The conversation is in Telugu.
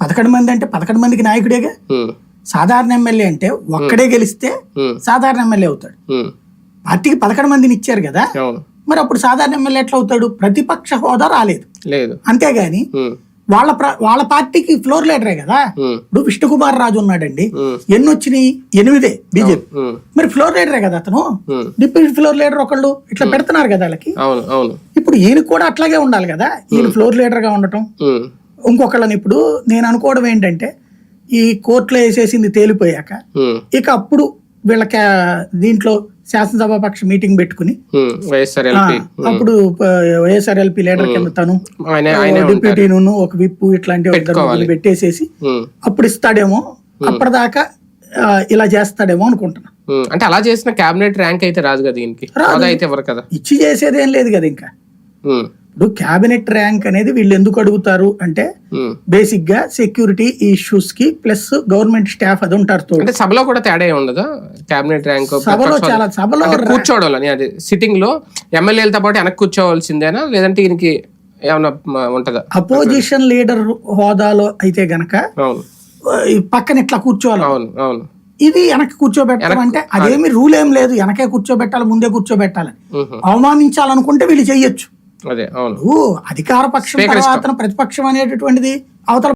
పదకొండు మంది అంటే పదకొండు మందికి నాయకుడేగా? సాధారణ ఎమ్మెల్యే అంటే ఒక్కడే గెలిస్తే సాధారణ ఎమ్మెల్యే అవుతాడు. పార్టీకి పదకొండు మందిని ఇచ్చారు కదా? మరి అప్పుడు సాధారణ ఎమ్మెల్యే ఎట్లా అవుతాడు? ప్రతిపక్ష హోదా రాలేదు. లేదు. అంతేగాని వాళ్ళ వాళ్ళ పార్టీకి ఫ్లోర్ లీడరే కదా? ఇప్పుడు విష్ణుకుమార్ రాజు ఉన్నాడండి. ఎన్ని వచ్చినాయి ఎనిమిదే బీజేపీ. మరి ఫ్లోర్ లీడరే కదా అతను? డిప్యూటీ ఫ్లోర్ లీడర్ ఒకళ్ళు ఇట్లా పెడుతున్నారు కదా వాళ్ళకి? ఇప్పుడు ఈయన కూడా అట్లాగే ఉండాలి కదా? ఈయన ఫ్లోర్ లీడర్గా ఉండటం ఇంకొకళ్ళని ఇప్పుడు నేను అనుకోవడం ఏంటంటే ఈ కోర్టులో వేసేసింది తేలిపోయాక ఇక అప్పుడు వీళ్ళకి దీంట్లో శాసనసభ పక్ష మీటింగ్ పెట్టుకుని అప్పుడు వైఎస్ఆర్ఎల్పి లీడర్ కింద తను డిప్యూటీ ఒక విప్పు ఇట్లాంటి ఒక ఇద్దరు ముగ్గురు పెట్టేసేసి అప్పుడు ఇస్తాడేమో అప్పటిదాకా ఇలా చేస్తాడేమో అనుకుంటున్నా. అంటే అలా చేసిన క్యాబినెట్ ర్యాంక్ అయితే రాదు కదా దీనికి. అయితే ఎవరు కదా. ఇచ్చి చేసేదేం లేదు కదా ఇంకా. ఇప్పుడు క్యాబినెట్ ర్యాంక్ అనేది వీళ్ళు ఎందుకు అడుగుతారు అంటే. బేసిక్గా సెక్యూరిటీ ఇష్యూస్కి ప్లస్ గవర్నమెంట్ స్టాఫ్ అది ఉంటారు అంటే సభలో కూడా తేడా ఉండదా? క్యాబినెట్ ర్యాంక్ సభలో చాలా సభలో కూర్చోవడం అది సిట్టింగ్లో ఎమ్మెల్యేలతో పాటు వెనక్కి కూర్చోవాల్సిందేనా? లేదంటే ఈయనకి ఏమన్నా ఉంటదా? అపోజిషన్ లీడర్ హోదాలో అయితే గనక పక్కన ఇట్లా కూర్చోవాలి. అవును అవును. ఇది వెనక్కి కూర్చోబెట్టడం అంటే అదేమి రూల్ ఏం లేదు. వెనకే కూర్చోబెట్టాలి ముందే కూర్చోబెట్టాలి. అవమానించాలనుకుంటే వీళ్ళు చెయ్యొచ్చు అదే అవును. అధికార పక్షం తర్వాత ప్రతిపక్షం అనేటటువంటిది అవతల